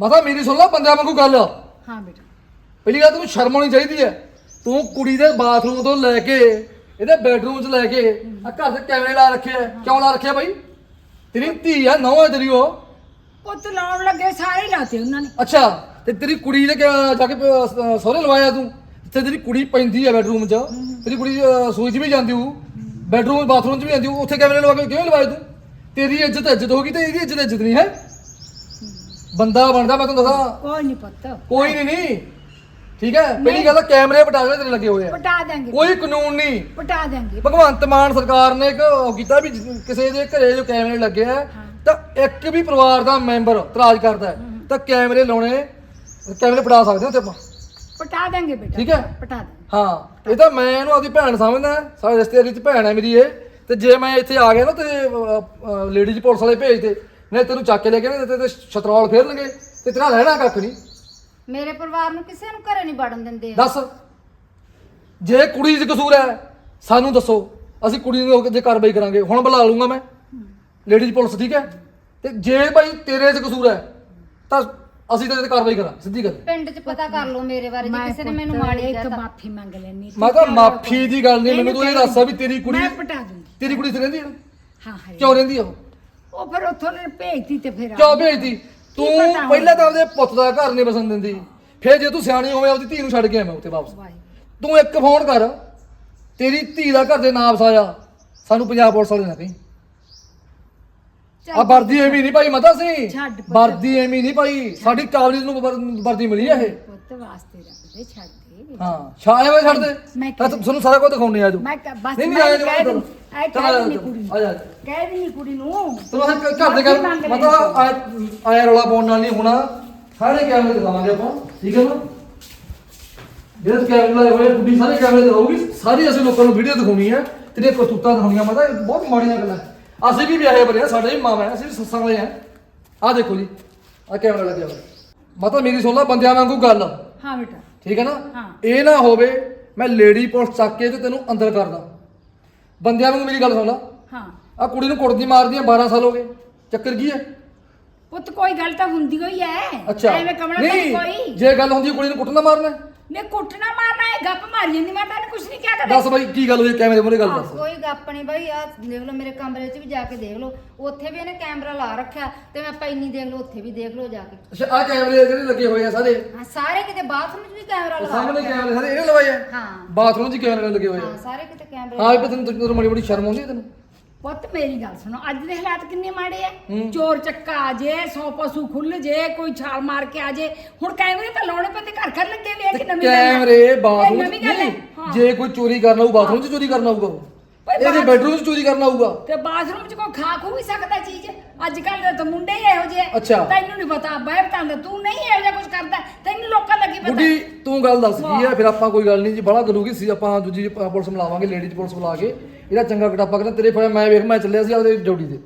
ਮਾਤਾ ਮੇਰੀ ਸੁਣ ਲੈ ਬੰਦਿਆਂ ਵਾਂਗੂ ਗੱਲ। ਹਾਂ ਬੇਟਾ। ਪਹਿਲੀ ਗੱਲ ਤੈਨੂੰ ਸ਼ਰਮ ਆਉਣੀ ਚਾਹੀਦੀ ਹੈ। ਤੂੰ ਕੁੜੀ ਦੇ ਬਾਥਰੂਮ ਤੋਂ ਲੈ ਕੇ ਇਹਦੇ ਬੈਡਰੂਮ 'ਚ ਲੈ ਕੇ ਆ ਘਰ ਦੇ ਕੈਮਰੇ ਲਾ ਰੱਖੇ ਆ। ਕਿਉਂ ਲਾ ਰੱਖਿਆ ਬਾਈ? ਤੇਰੀ ਧੀ ਆ ਨੌਂ ਹੈ ਤੇਰੀ ਉਹ। ਪੁੱਤ ਲਾਉਣ ਲੱਗੇ ਸਾਰੇ ਲਾਤੇ ਉਹਨਾਂ ਨੇ। ਅੱਛਾ ਤੇ ਤੇਰੀ ਕੁੜੀ ਨੇ ਕਿਆ ਜਾ ਕੇ ਪ- ਸ- ਸਹੁਰੇ ਲਵਾਇਆ ਤੂੰ? ਤੇ ਤੇਰੀ ਕੁੜੀ ਪੈਂਦੀ ਆ ਬੈਡਰੂਮ 'ਚ। ਤੇਰੀ ਕੁੜੀ ਅ, ਸੂਈ 'ਚ ਵੀ ਜਾਂਦੀ ਹੂ। ਬੈਡਰੂਮ ਬਾਥਰੂਮ 'ਚ ਵੀ ਜਾਂਦੀ ਹੂ ਉੱਥੇ ਕੈਮਰੇ ਲਵਾ ਕੇ ਕਿਉਂ ਲਵਾਏ ਤੂੰ? ਤੇਰੀ ਇੱਜ਼ਤ ਇੱਜ਼ਤ ਹੋਗੀ ਤੇ ਇਹਦੀ ਇੱਜ਼ਤ ਇੱਜ਼ਤ ਨਹੀਂ ਹੈ। ਬੰਦਾ ਬਣਦਾ ਮੈਂ ਤੁਹਾਨੂੰ ਦੱਸਾਂ। ਕੋਈ ਨਹੀਂ ਪੁੱਤ। ਕੋਈ ਨਹੀਂ ਨਹੀਂ ਠੀਕ ਹੈ? ਪਹਿਲੀ ਗੱਲ ਤਾਂ ਕੈਮਰੇ ਪਟਾ ਕੇ ਤੇਰੇ ਲੱਗੇ ਹੋਏ ਆ। ਪਟਾ ਦਾਂਗੇ ਕੋਈ ਕਾਨੂੰਨ ਨਹੀਂ ਪਟਾ ਦਾਂਗੇ ਭਗਵੰਤ ਮਾਨ ਸਰਕਾਰ ਨੇ ਇੱਕ ਉਹ ਕੀਤਾ ਵੀ ਕਿਸੇ ਦੇ ਘਰੇ ਜੋ ਕੈਮਰੇ ਲੱਗੇ ਆ ਤਾਂ ਇੱਕ ਵੀ ਪਰਿਵਾਰ ਦਾ ਮੈਂਬਰ ਇਤਰਾਜ਼ ਕਰਦਾ ਹੈ ਤਾਂ ਕੈਮਰੇ ਲਾਉਣੇ ਕੈਮਰੇ ਪਟਾ ਸਕਦੇ ਹੋ ਤੇ ਆਪਾਂ? ਪਟਾ ਦਾਂਗੇ ਬੇਟਾ। ਠੀਕ ਹੈ? ਪਟਾ ਦਾਂਗੇ ਹਾਂ ਇਹ ਤਾਂ ਮੈਂ ਇਹਨੂੰ ਆਪਦੀ ਭੈਣ ਸਮਝਦਾ ਸਾਡੇ ਰਿਸ਼ਤੇਦਾਰੀ ਚ ਭੈਣ ਹੈ ਮੇਰੀ ਇਹ। ਤੇ ਜੇ ਮੈਂ ਇੱਥੇ ਆ ਗਿਆ ਨਾ ਤੇ ਲੇਡੀਜ਼ ਪੁਲਿਸ ਵਾਲੇ ਭੇਜਦੇ ਨਹੀਂ ਤੈਨੂੰ ਚੱਕ ਕੇ ਲੈ ਗਏ ਤੇ ਤੇ ਛਤਰੌਲ ਫੇਰਨਗੇ ਤੇ ਤੇਰਾ ਰਹਿਣਾ ਕੱਖ ਨਹੀਂ। ਮੇਰੇ ਪਰਿਵਾਰ ਨੂੰ ਕਿਸੇ ਨੂੰ ਘਰੇ ਨਹੀਂ ਵੜਨ ਦਿੰਦੇ ਦੱਸ ਜੇ ਕੁੜੀ 'ਚ ਕਸੂਰ ਹੈ ਸਾਨੂੰ ਦੱਸੋ ਅਸੀਂ ਕੁੜੀ ਨੂੰ ਜੇ ਕਾਰਵਾਈ ਕਰਾਂਗੇ ਹੁਣ ਬੁਲਾ ਲੂੰਗਾ ਮੈਂ। ਲੇਡੀਜ਼ ਪੁਲਿਸ ਠੀਕ ਹੈ? ਤੇ ਜੇ ਭਾਈ ਤੇਰੇ 'ਚ ਕਸੂਰ ਹੈ ਤਾਂ ਅਸੀਂ ਤੇ ਕਾਰਵਾਈ ਕਰਾਂ ਸਿੱਧੀ ਗੱਲ ਪਿੰਡ 'ਚ ਪਤਾ ਕਰ ਲਓ ਮੇਰੇ ਬਾਰੇ ਜੇ ਕਿਸੇ ਨੇ ਮੈਨੂੰ ਮਾੜੀ ਇੱਕ ਕਹਿਤਾ। ਮਾਫੀ ਮੰਗ ਲੈਣੀ ਮੈਂ ਤਾਂ ਮਾਫੀ ਦੀ ਗੱਲ ਨਹੀਂ ਮੈਨੂੰ ਤੂੰ ਇਹ ਦੱਸ ਵੀ ਤੇਰੀ ਕੁੜੀ ਮੈਂ ਪਟਾ ਦੂੰਗੀ। ਤੇਰੀ ਕੁੜੀ ਰਹਿੰਦੀ ਹੈ ਹਾਂ ਹੈ। ਕਿਉਂ ਰਹਿੰਦੀ ਆ ਉਹ? ਉਹ ਫਿਰ ਉੱਥੋਂ ਨੇ ਭੇਜਤੀ ਤੇ ਫਿਰ ਆ। ਕਿਉਂ ਭੇਜਦੀ ਤੂੰ ਪਤਾ ਹੁਣ? ਪਹਿਲਾਂ ਤਾਂ ਆਪਦੇ ਪੁੱਤ ਦਾ ਘਰ ਨਹੀਂ ਬਸਣ ਦਿੰਦੀ। ਫਿਰ ਜੇ ਤੂੰ ਸਿਆਣੀ ਹੋਵੇਂ ਆਪਦੀ ਧੀ ਨੂੰ ਛੱਡ ਕੇ ਆਵੇਂ ਉੱਥੇ ਵਾਪਸ। ਵਾਹਿਗੁਰੂ। ਤੂੰ ਇੱਕ ਫੋਨ ਕਰ। ਤੇਰੀ ਧੀ ਦਾ ਘਰ ਦੇ ਨਾਮ ਸਾਇਆ ਸਾਨੂੰ ਪੰਜਾਬ ਪੁਲਿਸ ਵਾਲੇ ਨਾ ਕਹੀਂ। ਆ ਵਰਦੀ ਐਵੇਂ ਨਹੀਂ ਭਾਈ ਮਤਾ ਸੀ। ਛੱਡ ਪੁੱਤ। ਵਰਦੀ ਐਵੇਂ ਨਹੀਂ ਭਾਈ ਸਾਡੀ ਕਾਬਲੀਅਤ ਨੂੰ ਵਰ- ਵਰਦੀ ਮਿਲੀ ਆ ਇਹ। ਪੁੱਤ ਵਾਸਤੇ ਰੱਖਦੇ ਛੱਡ ਦੇ ਹਾਂ ਛਾਏ ਵੇ ਛੱਡ ਦੇ ਮੈਂ ਤਾਂ ਤੁਹਾਨੂੰ ਸਾਰਾ ਕੁਝ ਦਿਖਾਉਣੇ ਆ ਜੋ ਮੈਂ ਕ- ਬਸ ਨਹੀਂ ਨਹੀਂ ਮੈਂ ਕਹਿ ਜੋ ਕਹਿ ਆ ਦਿੰਦੀ ਜਾ ਕੁੜੀ ਆ ਜਾ ਕਹਿ ਦਿੰਦੀ ਕੁੜੀ ਨੂੰ ਚਲੋ ਅਸੀਂ ਘਰ ਦੇ ਮੰਗ ਲੈਂਦੇ। ਮਤਲਬ ਆਇਆ ਰੌਲਾ ਪਾਉਣ ਨਾਲ ਨਹੀਂ ਹੋਣਾ। ਸਾਰੇ ਕੈਮਰੇ ਦਿਖਾਵਾਂਗੇ ਆਪਾਂ ਠੀਕ ਹੈ ਨਾ? ਜਿਹੜੇ ਕੈਮਰੇ ਲਾਏ ਹੋਏ ਕੁੜੀ ਸਾਰੇ ਕੈਮਰੇ ਦਿਖਾਊਗੀ ਸਾਰੀ ਅਸੀਂ ਲੋਕਾਂ ਨੂੰ ਵੀਡੀਓ ਦਿਖਾਉਣੀ ਹੈ ਤੇਰੇ ਕਰਤੂਤਾਂ ਦਿਖਾਉਣੀਆਂ ਮਤਾ ਬਹੁਤ ਮਾੜੀਆਂ ਗੱਲਾਂ। ਅਸੀਂ ਵੀ ਵਿਆਹੇ ਬਰੇ ਆ ਸਾਡੇ ਵੀ ਮਾਂ ਹੈ ਅਸੀਂ ਵੀ ਸੱਸਾਂ ਵਾਲੇ ਆ। ਆਹ ਦੇਖੋ ਜੀ ਆਹ ਕੈਮਰਾ ਲੱਗਿਆ ਹੋਇਆ। ਮਤਾ ਮੇਰੀ ਸੁਣ ਲਾ ਬੰਦਿਆਂ ਵਾਂਗੂ ਗੱਲ। ਹਾਂ ਬੇਟਾ। ਠੀਕ ਹੈ ਨਾ? ਹਾਂ। ਇਹ ਨਾ ਹੋਵੇ ਮੈਂ ਲੇਡੀ ਪੁਲਿਸ ਚੱਕ ਕੇ ਤੇ ਤੈਨੂੰ ਅੰਦਰ ਕਰਦਾ ਬੰਦਿਆਂ ਵਾਂਗੂ ਮੇਰੀ ਗੱਲ ਸੁਣ ਲਾ। ਹਾਂ। ਆ ਕੁੜੀ ਨੂੰ ਕੁੱਟਦੀ ਮਾਰਦੀਆਂ 12 ਸਾਲ ਹੋ ਗਏ। ਚੱਕਰ ਕੀ ਹੈ? ਪੁੱਤ ਕੋਈ ਗੱਲ ਤਾਂ ਹੁੰਦੀ ਹੋਈ ਐ ਅੱਛਾ। ਐਵੇਂ ਤਾਂ ਨਹੀਂ ਕੋਈ। ਜੇ ਗੱਲ ਹੁੰਦੀ ਕੁੜੀ ਨੂੰ ਕੁੱਟਣਾ ਮਾਰਨਾ ਹੈ? ਨੇ ਕੁੱਟਣਾ ਮਾਰਨਾ ਹੈ ਗੱਪ ਮਾਰੀ ਜਾਂਦੀ ਮੈਂ ਤਾਂ ਕੁਝ ਨਹੀਂ ਕਿਹਾ ਦੱਸ ਬਾਈ ਕੀ ਗੱਲ ਹੋਈ ਹੈ? ਕੈਮਰੇ ਮੂਹਰੇ ਗੱਲ ਦੱਸ। ਕੋਈ ਗੱਪ ਨਹੀਂ ਬਾਈ ਆ ਦੇਖ ਲਓ ਮੇਰੇ ਕਮਰੇ 'ਚ ਵੀ ਜਾ ਕੇ ਦੇਖ ਲਓ। ਉੱਥੇ ਵੀ ਇਹਨੇ ਕੈਮਰਾ ਲਾ ਰੱਖਿਆ ਤੇ ਮੈਂ ਪੈਨੀ ਦੇਖ ਲਓ ਉੱਥੇ ਵੀ ਦੇਖ ਲਓ ਜਾ ਕੇ। ਅੱਛਾ ਆ ਕੈਮਰੇ ਜਿਹੜੇ ਲੱਗੇ ਹੋਏ ਆ ਸਾਰੇ? ਹਾਂ ਸਾਰੇ ਕਿਤੇ ਬਾਥਰੂਮ 'ਚ ਵੀ ਕੈਮਰਾ ਲਗਾ ਸਾਹਮਣੇ ਰੱਖਿਆ। ਕੈਮਰੇ ਸਾਰੇ ਇਹਨੇ ਲਵਾਏ ਆ? ਹਾਂ। ਬਾਥਰੂਮ 'ਚ ਕੈਮਰੇ ਲੱਗੇ ਹੋਏ ਹਾਂ ਆ ਸਾਰੇ ਕਿਤੇ ਕੈਮਰੇ ਹਾਂ ਵੀ ਤੈਨੂੰ ਤੈਨੂੰ ਮੜੀ ਮੜੀ ਸ਼ਰਮ ਆਉਂਦੀ ਹੈ ਤੈਨੂੰ? ਪੁੱਤ ਮੇਰੀ ਗੱਲ ਸੁਣੋ ਅੱਜ ਦੇ ਹਾਲਾਤ ਕਿੰਨੇ ਮਾੜੇ ਹੂੰ। ਚੋਰ ਚੱਕਾ ਆ ਜੇ ਸੌ ਪਸ਼ੂ ਖੁੱਲ ਜੇ ਕੋਈ ਛਾਲ ਮਾਰ ਕੇ ਆ ਜੇ। ਹੁਣ ਕੈਮਰੇ ਤਾਂ ਲਾਉਣੇ ਪੈਂਦੇ ਘਰ ਘਰ ਲੱਗੇ ਵੇ ਕਿ ਨਵੀਂ ਗੱਲ। ਕੈਮਰੇ ਬਾਥਰੂਮ ਨਵੀਂ ਗੱਲ ਹਾਂ। ਜੇ ਕੋਈ ਚੋਰੀ ਕਰਨਾ ਹੋਊ ਬਾਥਰੂਮ 'ਚ ਚੋਰੀ ਕਰਨਾ ਹੋਊਗਾ ਉਹ। ਭਾਈ ਇਹਦੇ ਬਾਥ- ਬੈਡਰੂਮ 'ਚ ਚੋਰੀ ਕਰਨਾ ਹੋਊਗਾ ਤੇ ਬਾਥਰੂਮ 'ਚ ਕੋਈ ਖਾ ਖੂ ਵੀ ਸਕਦਾ ਚੀਜ਼? ਅੱਜ ਕੱਲ ਦੇ ਤਾਂ ਮੁੰਡੇ ਹੀ ਇਹੋ ਜਿਹੇ। ਅੱਛਾ। ਤੈਨੂੰ ਨਹੀਂ ਪਤਾ ਬਾਹਰ ਤਾਂ ਦਾ ਤੂੰ ਨਹੀਂ ਇਹੋ ਜਿਹਾ ਕੁਝ ਕਰਦਾ ਤੈਨੂੰ ਲੋਕਾਂ ਦਾ ਕੀ ਪਤਾ? ਬੁੱਢੀ ਤੂੰ ਗੱਲ ਦੱਸ ਕੀ ਹੈ ਫਿਰ ਆਪਾਂ ਕੋਈ ਗੱਲ ਨਹੀਂ ਜੀ ਬੜਾ ਕਰੂਗੀ ਸੀ ਆਪਾਂ ਦੂਜੀ ਪੁਲਿਸ ਮਿਲਾਵਾਂਗੇ ਲੇਡੀਜ਼ ਪੁਲਿਸ ਬੁਲਾ ਕੇ। ਇਹਦਾ ਚੰਗਾ ਕਟਾਪਾ ਕਰਨਾ ਤੇਰੇ ਫੋਨ ਮੈਂ ਵੇਖ ਮੈਂ ਚੱਲਿਆ ਸੀ ਆਪਦੇ ਡਿਊਟੀ ਤੇ।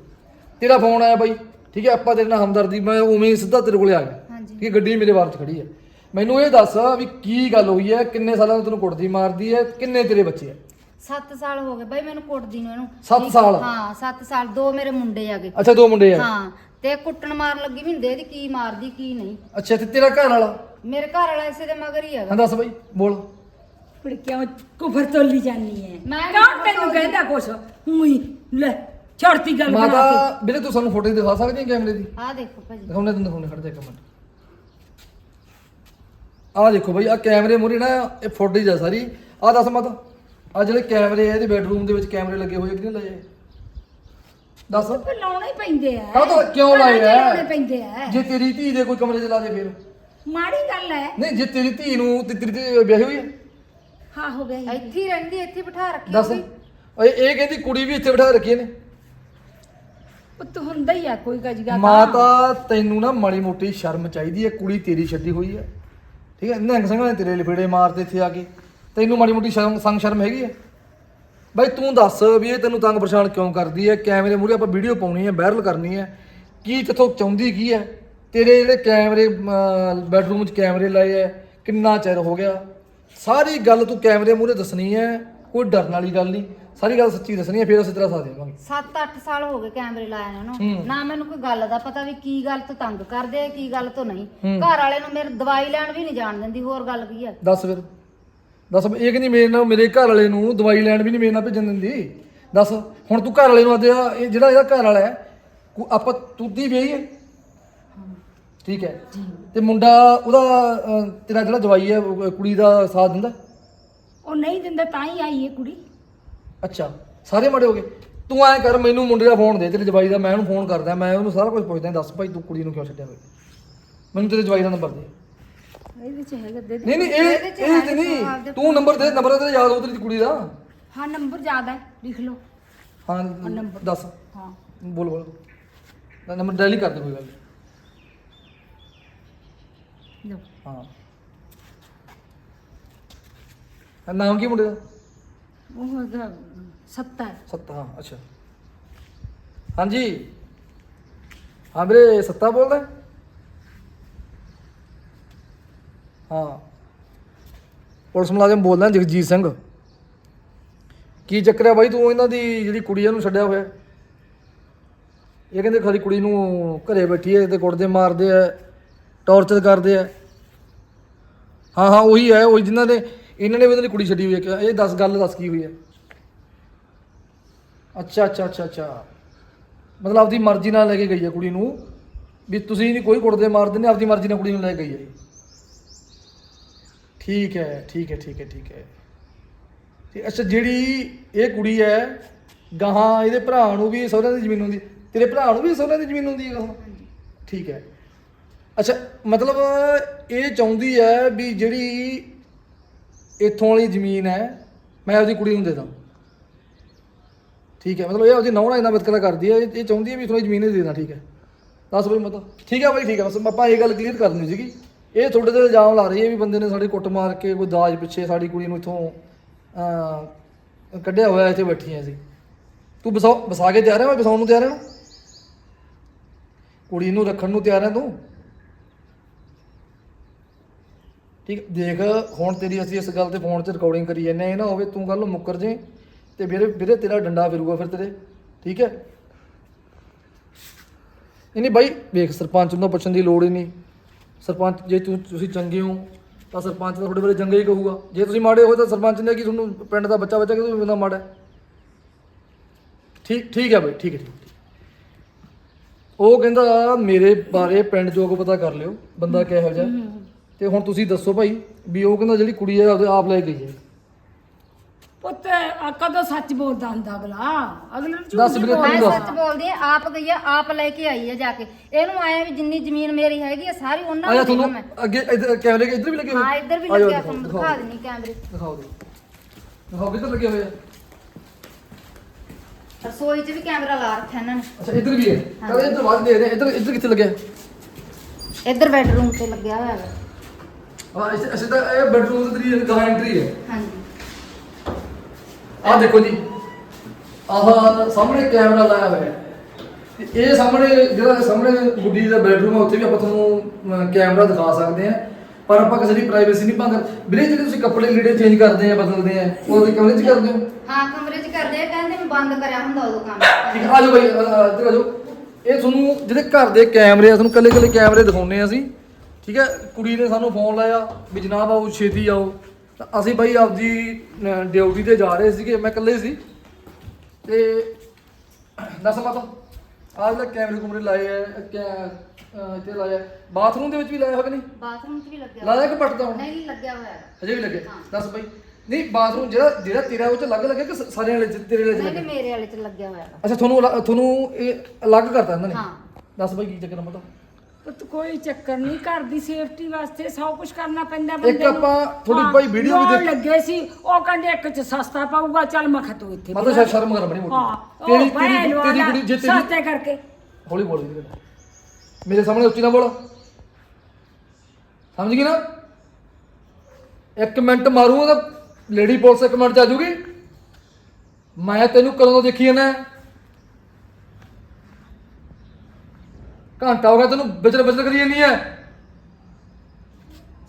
ਤੇਰਾ ਫੋਨ ਆਇਆ ਬਾਈ ਠੀਕ ਹੈ ਆਪਾਂ ਤੇਰੇ ਨਾਲ ਹਮਦਰਦੀ ਮੈਂ ਉਵੇਂ ਹੀ ਸਿੱਧਾ ਤੇਰੇ ਕੋਲੇ ਆ ਗਿਆ। ਠੀਕ ਹੈ ਗੱਡੀ ਮੇਰੇ ਵਾਰ ਚ ਖੜੀ ਹੈ। ਮੈਨੂੰ ਇਹ ਦੱਸ ਵੀ ਕੀ ਗੱਲ ਹੋਈ ਹੈ ਕਿੰਨੇ ਸਾਲਾਂ ਤੋਂ ਤੈਨੂੰ ਕੁੱਟਦੀ ਮਾਰਦੀ ਹੈ ਕਿੰਨੇ ਤੇਰੇ ਬੱਚੇ ਹੈ 7 ਸਾਲ ਹੋ ਗਏ ਬਾਈ ਮੈਨੂੰ ਕੁੱਟਦੀ ਨੂੰ ਇਹਨੂੰ। ਸੱਤ ਸਾਲ? ਹਾਂ 7 ਸਾਲ ਦੋ ਮੇਰੇ ਮੁੰਡੇ ਆਗੇ ਅੱਛਾ ਦੋ ਮੁੰਡੇ ਆ ਹਾਂ ਤੇ ਕੁੱਟਣ ਮਾਰਨ ਲੱਗੀ ਵੀ ਹੁੰਦੇ ਦੀ ਕੀ ਮਾਰਦੀ ਕੀ ਨਹੀਂ। ਅੱਛਾ ਤੇ ਤੇਰਾ ਘਰ ਵਾਲਾ? ਮੇਰੇ ਘਰ ਵਾਲਾ ਇਸੇ ਦੇ ਮਗਰ ਹੀ ਹੈਗਾ। ਹਾਂ ਦੱਸ ਬਾਈ ਬੋਲ। ਫਿਰ ਕਿਉਂ ਕੁਫਰ ਤੋਲੀ ਜਾਨੀ ਹੈ ਮੈਂ ਨੀ ਕੌਣ ਤੈਨੂੰ। ਕਹਿੰਦਾ ਕੁਛ? ਹੂੰ ਲੈ ਛੜਤੀ ਗੱਲ ਬਣਾ ਮਾਤਾ ਵੀਰੇ ਤੂੰ ਸਾਨੂੰ ਫੋਟੋ ਦਿਖਾ ਸਕਦੀ ਹੈ ਕੈਮਰੇ ਦੀ? ਆਹ ਦੇਖੋ ਭਾਜੀ। ਦਿਖਾਉਣੇ ਤੈਨੂੰ ਦਿਖਾਉਣੇ ਖੜ ਜਾ ਇੱਕ ਮਿੰਟ। ਆਹ ਦੇਖੋ ਬਈ ਆ ਕੈਮਰੇ ਮੂਰੇ ਨਾ ਇਹ ਫੁਟੇਜ ਆ ਸਾਰੀ। ਆਹ ਦੱਸ ਮਤ ਆ ਜਿਹੜੇ ਕੈਮਰੇ ਆ ਇਹਦੇ ਬੈਡਰੂਮ ਦੇ ਵਿੱਚ ਕੈਮਰੇ ਲੱਗੇ ਹੋਏ ਕਿਹਨੇ ਲਾਏ ਆ? ਦੱਸ। ਤੇ ਲਾਉਣੇ ਹੀ ਪੈਂਦੇ ਆ। ਕਾਹ ਤੋਂ ਕਿਉਂ ਲਾਏ ਆ? ਲਾਉਣੇ ਪੈਂਦੇ ਆ। ਜੇ ਤੇਰੀ ਧੀ ਦੇ ਕੋਈ ਕਮਰੇ 'ਚ ਲਾ ਦੇ ਫਿਰ। ਮਾੜੀ ਗੱਲ ਹੈ ਨਹੀਂ ਜੇ ਤੇਰੀ ਧੀ ਨੂੰ ਤੇ ਤੇਰੀ ਧੀ ਵਿਆਹੀ ਹੋਈ ਹੈ ਹਾਂ ਹੋ ਗਿਆ ਇੱਥੇ ਹੀ ਰਹਿੰਦੀ ਇੱਥੇ ਹੀ ਬਿਠਾ ਰੱਖੀ ਦੱਸ। ਹੋਊਗੀ। ਓਏ ਇਹ ਕਹਿੰਦੀ ਕੁੜੀ ਵੀ ਇੱਥੇ ਬਿਠਾ ਰੱਖੀ ਨੇ ਪੁੱਤ ਹੁੰਦਾ ਹੀ ਆ ਕੋਈ ਗਜਗਾ ਮਾਤਾ ਤੈਨੂੰ ਨਾ ਮਾੜੀ ਮੋਟੀ ਸ਼ਰਮ ਚਾਹੀਦੀ ਹੈ ਕੁੜੀ ਤੇਰੀ ਛੱਡੀ ਹੋਈ ਹੈ। ਠੀਕ ਹੈ ਨਿਹੰਗ ਸਿੰਘਾਂ ਨੇ ਤੇਰੇ ਲਫੇੜੇ ਮਾਰਦੇ ਇੱਥੇ ਆ ਕੇ। ਤੈਨੂੰ ਮਾੜੀ ਮੋਟੀ ਸ਼ਰਮ ਸੰਗ ਸ਼ਰਮ ਹੈਗੀ ਹੈ? ਬਾਈ ਤੂੰ ਦੱਸ ਵੀ ਇਹ ਤੈਨੂੰ ਤੰਗ ਪਰੇਸ਼ਾਨ ਕਿਉਂ ਕਰਦੀ ਹੈ? ਕੈਮਰੇ ਮੂਹਰੇ ਆਪਾਂ ਵੀਡੀਓ ਪਾਉਣੀ ਹੈ ਵਾਇਰਲ ਕਰਨੀ ਹੈ। ਕੀ ਤੇਥੋਂ ਚਾਹੁੰਦੀ ਕੀ ਹੈ? ਤੇਰੇ ਜਿਹੜੇ ਕੈਮਰੇ ਬੈਡਰੂਮ 'ਚ ਕੈਮਰੇ ਲਾਏ ਹੈ ਕਿੰਨਾ ਚਿਰ ਹੋ ਗਿਆ? ਸਾਰੀ ਗੱਲ ਤੂੰ ਕੈਮਰੇ ਮੂਹਰੇ ਦੱਸਣੀ ਹੈ ਕੋਈ ਡਰਨ ਵਾਲੀ ਗੱਲ ਨਹੀਂ। ਸਾਰੀ ਗੱਲ ਸੱਚੀ ਦੱਸਣੀ ਹੈ ਫਿਰ ਅਸੀਂ ਤੇਰਾ ਸਾਥ ਦੇਵਾਂਗੇ। 7-8 ਸਾਲ ਹੋ ਗਏ ਕੈਮਰੇ ਲਾਏ ਨੇ। ਉਹਨੂੰ ਨਾ ਮੈਨੂੰ ਕੋਈ ਗੱਲ ਦਾ ਪਤਾ ਵੀ ਕੀ ਗੱਲ ਤੋਂ ਤੰਗ ਕਰਦੇ ਆ ਕੀ ਗੱਲ ਤੋਂ ਨਹੀਂ। ਘਰ ਵਾਲੇ ਨੂੰ ਮੇਰੇ ਦਵਾਈ ਲੈਣ ਵੀ ਨਹੀਂ ਜਾਣ ਦਿੰਦੀ ਹੋਰ ਗੱਲ ਕੀ ਆ ਦੱਸ ਫਿਰ। ਦੱਸ ਇਹ ਕਿ ਨਹੀਂ ਮੇਰੇ ਨਾਲ ਮੇਰੇ ਘਰ ਵਾਲੇ ਨੂੰ ਦਵਾਈ ਲੈਣ ਵੀ ਨਹੀਂ ਮੇਰੇ ਨਾਲ ਭੇਜਣ ਦਿੰਦੀ? ਦੱਸ ਹੁਣ ਤੂੰ ਘਰ ਵਾਲੇ ਨੂੰ ਆਦੇ ਆ ਇਹ ਜਿਹੜਾ ਇਹਦਾ ਘਰ ਵਾਲਾ ਹੈ ਕੋ- ਆਪਾਂ ਤੂੰ ਦੀ ਵਿਆਹੀ ਹੈ ਠੀਕ ਹੈ। ਤੇ ਮੁੰਡਾ ਉਹਦਾ ਅਹ, ਤੇਰਾ ਜਿਹੜਾ ਜਵਾਈ ਹੈ ਉਹ ਕੁੜੀ ਦਾ ਸਾਥ ਦਿੰਦਾ? ਉਹ ਨਹੀਂ ਦਿੰਦਾ ਤਾਂ ਹੀ ਆਈ ਹੈ ਕੁੜੀ। ਅੱਛਾ ਸਾਰੇ ਮੜੇ ਹੋ ਗਏ। ਤੂੰ ਐਂ ਕਰ ਮੈਨੂੰ ਮੁੰਡੇ ਦਾ ਫੋਨ ਦੇ ਤੇਰੇ ਜਵਾਈ ਦਾ ਮੈਂ ਉਹਨੂੰ ਫੋਨ ਕਰਦਾ ਮੈਂ ਉਹਨੂੰ ਸਾਰਾ ਕੁਝ ਪੁੱਛਦਾ ਦੱਸ ਭਾਈ ਤੂੰ ਕੁੜੀ ਨੂੰ ਕਿਉਂ ਛੱਡਿਆ ਹੋਇਆ? ਮੈਨੂੰ ਤੇਰੇ ਜਵਾਈ ਦਾ ਨੰਬਰ ਦੇ। ਇਹਦੇ ਚ ਹੈਗਾ ਦੇ ਦੇ। ਨਹੀਂ ਨਹੀਂ ਇਹ ਇਹਦੇ 'ਚ ਇਹ ਤੇ ਨਹੀਂ ਤੂੰ ਨੰਬਰ ਦੇ ਨੰਬਰ ਤੇਰੇ ਯਾਦ ਹੋ ਤੇਰੀ ਕੁੜੀ ਦਾ। ਹਾਂ ਨੰਬਰ ਜ਼ਿਆਦਾ ਹੈ ਲਿਖ ਲਓ। ਹਾਂ ਨੰਬਰ। ਦੱਸ। ਹਾਂ। ਬੋਲ ਬੋਲ। ਨੰਬਰ ਡਾਇਲ ਹੀ ਕਰ ਦੇ ਕੋਈ ਗੱਲ। ਨੀ। ਲਓ ਹਾਂ। ਨਾਮ ਕੀ ਮੁੰਡੇ ਦਾ? ਉਹ ਹੈਗਾ ਸੱਤਾ। ਸੱਤਾ ਹਾਂ ਅੱਛਾ। ਹਾਂਜੀ। ਹਾਂ ਵੀਰੇ ਸੱਤਾ ਬੋਲਦਾ ਹਾਂ? ਪੁਲਿਸ ਮੁਲਾਜ਼ਮ ਬੋਲਦਾ ਜਗਜੀਤ ਸਿੰਘ। ਕੀ ਚੱਕਰ ਹੈ ਬਾਈ ਤੂੰ ਇਹਨਾਂ ਦੀ ਜਿਹੜੀ ਕੁੜੀ ਨੂੰ ਛੱਡਿਆ ਹੋਇਆ? ਇਹ ਕਹਿੰਦੇ ਖਾਲੀ ਕੁੜੀ ਨੂੰ ਘਰੇ ਬੈਠੀ ਹੈ ਤੇ ਕੁੱਟਦੇ ਮਾਰਦੇ ਆ ਟੌਰਚਰ ਕਰਦੇ ਆ ਹਾਂ ਹਾਂ ਉਹੀ ਹੈ ਉਹੀ ਜਿਨ੍ਹਾਂ ਨੇ ਇਹਨਾਂ ਨੇ ਵੀ ਉਹਨਾਂ ਦੀ ਕੁੜੀ ਛੱਡੀ ਹੋਈ ਹੈ। ਇਹ ਦੱਸ ਗੱਲ ਦੱਸ ਕੀ ਹੋਈ ਹੈ? ਅੱਛਾ ਅੱਛਾ ਅੱਛਾ ਅੱਛਾ। ਮਤਲਬ ਆਪਦੀ ਮਰਜ਼ੀ ਨਾਲ ਲੈ ਕੇ ਗਈ ਹੈ ਕੁੜੀ ਨੂੰ। ਵੀ ਤੁਸੀਂ ਨਹੀਂ ਕੋਈ ਕੁੱਟਦੇ ਮਾਰਦੇ ਨੇ ਆਪਦੀ ਮਰਜ਼ੀ ਨਾਲ ਕੁੜੀ ਨੂੰ ਲੈ ਕੇ ਗਈ ਹੈ। ਠੀਕ ਹੈ ਠੀਕ ਹੈ ਠੀਕ ਹੈ ਠੀਕ ਹੈ। ਤੇ ਅੱਛਾ ਜਿਹੜੀ ਇਹ ਕੁੜੀ ਹੈ ਗਾਹਾਂ ਇਹਦੇ ਭਰਾ ਨੂੰ ਵੀ ਸਹੁਰਿਆਂ ਦੀ ਜ਼ਮੀਨ ਹੁੰਦੀ ਤੇਰੇ ਭਰਾ ਨੂੰ ਵੀ ਸਹੁਰਿਆਂ ਦੀ ਜ਼ਮੀਨ ਹੁੰਦੀ ਹੈ ਗਾਹਾਂ? ਠੀਕ ਹੈ। ਅੱਛਾ ਮਤਲਬ ਇਹ ਚਾਹੁੰਦੀ ਹੈ ਵੀ ਜਿਹੜੀ ਇੱਥੋਂ ਵਾਲੀ ਜ਼ਮੀਨ ਹੈ ਮੈਂ ਆਪਦੀ ਕੁੜੀ ਨੂੰ ਦੇ ਦਾਂ। ਠੀਕ ਹੈ ਮਤਲਬ ਇਹ ਆਪਦੀ ਨੌਂ ਨਾਲ ਇੰਨਾ ਵਿਤਕਰਾ ਕਰਦੀ ਹੈ ਇਹ ਇਹ ਚਾਹੁੰਦੀ ਹੈ ਵੀ ਥੋੜੀ ਜ਼ਮੀਨ ਹੀ ਦੇ ਦੇਣਾ ਠੀਕ ਹੈ। ਦੱਸ ਬਈ ਮਤਲਬ ਠੀਕ ਹੈ ਬਾਈ ਠੀਕ ਹੈ ਬਸ ਆਪਾਂ ਇਹ ਗੱਲ ਕਲੀਅਰ ਕਰਨੀ ਸੀਗੀ। ਇਹ ਤੁਹਾਡੇ ਤੇ ਇਲਜ਼ਾਮ ਲਾ ਰਹੀ ਹੈ ਵੀ ਬੰਦੇ ਨੇ ਸਾਡੀ ਕੁੱਟ ਮਾਰ ਕੇ ਕੋਈ ਦਾਜ ਪਿੱਛੇ ਸਾਡੀ ਕੁੜੀ ਨੂੰ ਇੱਥੋਂ ਅਹ, ਕੱਢਿਆ ਹੋਇਆ ਇੱਥੇ ਬੈਠੀਆਂ ਸੀ ਤੂੰ ਬਸਾ ਵਸਾ ਕੇ ਤਿਆਰ ਹੈ ਮੈਂ ਵਸਾਉਣ ਨੂੰ ਤਿਆਰ ਹਾਂ? ਕੁੜੀ ਨੂੰ ਰੱਖਣ ਨੂੰ ਤਿਆਰ ਹੈ ਤੂੰ? ਠੀਕ ਦੇਖ, ਹੁਣ ਤੇਰੀ ਅਸੀਂ ਇਸ ਗੱਲ ਤੇ ਫੋਨ 'ਚ ਰਿਕਾਰਡਿੰਗ ਕਰੀ ਜਾਂਦੇ ਹਾਂ ਨਾ ਹੋਵੇ ਤੂੰ ਕੱਲ ਨੂੰ ਮੁੱਕਰ ਜੇ ਤੇ ਵੀਰੇ ਵੀਰੇ ਤੇਰਾ ਡੰਡਾ ਫਿਰੂਗਾ ਫਿਰ ਤੇਰੇ, ਠੀਕ ਹੈ? ਨਹੀਂ ਨਹੀਂ ਬਾਈ, ਵੇਖ ਸਰਪੰਚ ਨੂੰ ਪੁੱਛਣ ਦੀ ਲੋੜ ਹੀ ਨਹੀਂ। ਸਰਪੰਚ, ਜੇ ਤੁਸੀਂ ਚੰਗੇ ਹੋ, ਤਾਂ ਸਰਪੰਚ ਤਾਂ ਤੁਹਾਡੇ ਬਾਰੇ ਚੰਗਾ ਹੀ ਕਹੂਗਾ। ਜੇ ਤੁਸੀਂ ਮਾੜੇ ਹੋ ਤਾਂ ਸਰਪੰਚ ਨੇ ਕਿ ਤੁਹਾਨੂੰ ਪਿੰਡ ਦਾ ਬੱਚਾ ਬੱਚਾ ਕਿ ਤੁਸੀਂ ਬੰਦਾ ਮਾੜਾ ਠੀਕ ਠੀਕ ਹੈ ਬਾਈ, ਠੀਕ ਹੈ ਉਹ ਕਹਿੰਦਾ, ਮੇਰੇ ਬਾਰੇ ਪਿੰਡ ਜੋ ਜੋਗ ਪਤਾ ਕਰ ਲਿਓ, ਬੰਦਾ ਕਿਹੋ ਜਿਹਾ ਤੇ ਹੁਣ ਤੁਸੀਂ ਦੱਸੋ ਭਾਈ ਵੀ ਉਹ ਕਹਿੰਦਾ ਜਿਹੜੀ ਕੁੜੀ ਹੈ ਆਪ ਲੈ ਕੇ ਗਈ ਹੈ। ਪੁੱਤ ਆ ਕਦੋਂ ਸੱਚ ਬੋਲਦਾ ਹੁੰਦਾ ਅਗਲਾ। ਅਗਲੇ ਨੂੰ ਝੂਠ ਦੱਸ ਨਹੀਂ ਵੀਰੇ, ਬੋਲਦਾ। ਤੂੰ ਮੈਂ ਦੱਸ। ਸੱਚ ਬੋਲਦੀ ਆ ਆਪ ਗਈ ਆ ਆਪ ਲੈ ਕੇ ਆਈ ਆ ਜਾ ਕੇ। ਇਹਨੂੰ ਆਇਆ ਵੀ ਜਿੰਨੀ ਜ਼ਮੀਨ ਮੇਰੀ ਹੈਗੀ ਆ ਸਾਰੀ ਉਹਨਾਂ ਆਇਆ ਨੂੰ ਤੁਹਾਨੂੰ ਮੈਂ। ਅੱਗੇ ਇੱਧਰ ਕੈਮਰੇ ਕੇ ਇੱਧਰ ਵੀ ਲੱਗੇ ਹੋਏ? ਹਾਂ ਇੱਧਰ ਵੀ ਆਇਓ, ਲੱਗਿਆ ਤੁਹਾਨੂੰ। ਦਿਖਾ ਦਿੰਨੀ ਕੈਮਰੇ। ਦਿਖਾਓ ਦਿਓ ਦਿਖਾਓ ਕਿੱਧਰ ਲੱਗੇ ਹੋਏ ਆ? ਰਸੋਈ 'ਚ ਵੀ ਕੈਮਰਾ ਲਾ ਰੱਖਿਆ ਇਹਨਾਂ ਨੇ। ਅੱਛਾ ਇੱਧਰ ਵੀ ਹੈ। ਕਹਿੰਦੇ ਇੱਧਰ ਬਾਅਦ ਦੇ ਰਹੇ ਇੱਧਰ ਇੱਧਰ ਕਿੱਥੇ ਲੱਗਿਆ? ਇੱਧਰ ਬੈਡਰੂਮ ਤੇ ਲੱਗਿਆ ਹੋਇਆ ਹੈ ਹਾਂ ਇਸ ਅਸੀਂ ਤਾਂ ਇਹ ਬੈਡਰੂਮ ਦੀ ਤੇਰੀ ਗਾਂ ਐਂਟਰੀ ਹੈ। ਹਾਂਜੀ। ਆਹ ਦੇਖੋ ਜੀ ਆਹ ਸਾਹਮਣੇ ਕੈਮਰਾ ਲਾਇਆ ਹੋਇਆ ਹੈ। ਤੇ ਇਹ ਸਾਹਮਣੇ ਜਿਹੜਾ ਸਾਹਮਣੇ ਗੁੱਡੀ ਦਾ ਬੈਡਰੂਮ ਹੈ ਉੱਥੇ ਵੀ ਆਪਾਂ ਤੁਹਾਨੂੰ ਕੈਮਰਾ ਦਿਖਾ ਸਕਦੇ ਹਾਂ। ਪਰ ਆਪਾਂ ਕਿਸੇ ਦੀ ਪ੍ਰਾਈਵੇਸੀ ਨਹੀਂ ਭੰਗ ਵੀਰੇ ਜਿਹੜੇ ਤੁਸੀਂ ਕੱਪੜੇ ਲੀੜੇ ਚੇਂਜ ਕਰਦੇ ਆ ਬਦਲਦੇ ਆ ਉਹ ਤੁਸੀਂ ਕਮਰੇ 'ਚ ਕਰਦੇ ਹੋ? ਹਾਂ ਕਮਰੇ 'ਚ ਕਰਦੇ ਆ ਕਹਿੰਦੇ ਮੈਂ ਬੰਦ ਕਰਿਆ ਹੁੰਦਾ ਉਦੋਂ ਕੰਮ। ਠੀਕ ਆ ਜਾਓ ਬਾਈ ਇੱਧਰ ਆ ਜਾਓ। ਇਹ ਤੁਹਾਨੂੰ ਜਿਹੜੇ ਘਰ ਦੇ ਕੈਮਰੇ ਆ ਤੁਹਾਨੂੰ ਕੱਲੇ ਕੱਲੇ ਕੈਮਰੇ ਦਿਖਾਉਣੇ ਆ ਅਸੀਂ। ਠੀਕ ਹੈ ਕੁੜੀ ਨੇ ਸਾਨੂੰ ਫੋਨ ਲਾਇਆ ਵੀ ਜਨਾਬ ਆਓ ਛੇਤੀ ਆਓ। ਤਾਂ ਅਸੀਂ ਬਾਈ ਆਪਦੀ ਡਿਊਟੀ ਤੇ ਜਾ ਰਹੇ ਸੀਗੇ ਮੈਂ ਇਕੱਲੇ ਸੀ। ਤੇ ਦੱਸ ਮਾਤਾ ਆਹ ਜਿਹੜਾ ਕੈਮਰੇ ਕੁਮਰੇ ਲਾਏ ਆ ਇੱਥੇ ਲਾਇਆ ਬਾਥਰੂਮ ਦੇ ਵਿੱਚ ਵੀ ਲਾਇਆ ਕਿ ਨਹੀਂ? ਬਾਥਰੂਮ 'ਚ ਵੀ ਲੱਗਿਆ ਲਾਇਆ ਕਿ ਪੱਟਦਾ ਹੁਣ? ਨਹੀਂ ਲੱਗਿਆ ਹੋਇਆ। ਅਜੇ ਵੀ ਲੱਗੇ ਦੱਸ ਬਾਈ। ਨਹੀਂ ਬਾਥਰੂਮ ਜਿਹੜਾ ਜਿਹੜਾ ਤੇਰਾ ਉਹ ਚ ਅਲੱਗ ਲੱਗਿਆ ਕਿ ਸ- ਸਾਰਿਆਂ ਵਾਲੇ ਚ ਤੇਰੇ ਵਾਲੇ ਚ ਨਹੀਂ ਲੱਗਿਆ? ਨਹੀਂ ਮੇਰੇ ਵਾਲੇ 'ਚ ਲੱਗਿਆ ਹੋਇਆ। ਅੱਛਾ ਤੁਹਾਨੂੰ ਤੁਹਾਨੂੰ ਇਹ ਅਲੱਗ ਕਰਤਾ ਇਹਨਾਂ ਨੇ? ਹਾਂ। ਦੱਸ ਬਾਈ ਕੀ ਚੱਕਰ ਮਤਾ ਕੋਈ ਚੱਕਰ ਨਹੀਂ ਘਰ ਦੀ ਸੇਫਟੀ ਵਾਸਤੇ ਸਭ ਕੁਝ ਕਰਨਾ ਪੈਂਦਾ ਇੱਕ ਆਪਾਂ ਥੋੜੀ ਹਾਂ, ਭਾਈ ਵੀਡੀਓ ਵੀ ਦੇਖ ਲੱਗੇ ਸੀ ਉਹ ਕਹਿੰਦੇ ਇੱਕ ਚ ਸਸਤਾ ਪਾਊਗਾ ਚੱਲ ਮੈਂ ਕਿਹਾ ਤੂੰ ਇੱਥੇ ਮਤਾ ਸ਼ਾਇਦ ਸ਼ਰਮ ਕਰ ਬਣੀ ਹਾਂ ਮੋਟੀ ਤੇਰੀ ਉਹ ਤੇਰੀ ਤੇਰੀ ਵਾਲਾ ਕੁੜੀ ਜੇ ਤੇਰੀ ਸਸਤੇ ਕਰਕੇ। ਹੌਲੀ ਬੋਲ ਵੀਰੇ ਮੇਰੇ ਸਾਹਮਣੇ ਉੱਚੀ ਨਾ ਬੋਲ। ਸਮਝ ਗਈ ਨਾ? ਇੱਕ ਮਿੰਟ ਮਾਰੂਗਾ ਤਾਂ ਲੇਡੀ ਪੁਲਿਸ ਇੱਕ ਮਿੰਟ ਚ ਆ ਜੂਗੀ। ਮੈਂ ਤੈਨੂੰ ਕਦੋਂ ਤੋਂ ਦੇਖੀ ਜਾਂਦਾ। ਘੰਟਾ ਹੋ ਗਿਆ ਤੈਨੂੰ ਵਿਚਲ ਵਿਚਲ ਕਰੀ ਜਾਂਦੀ ਐ।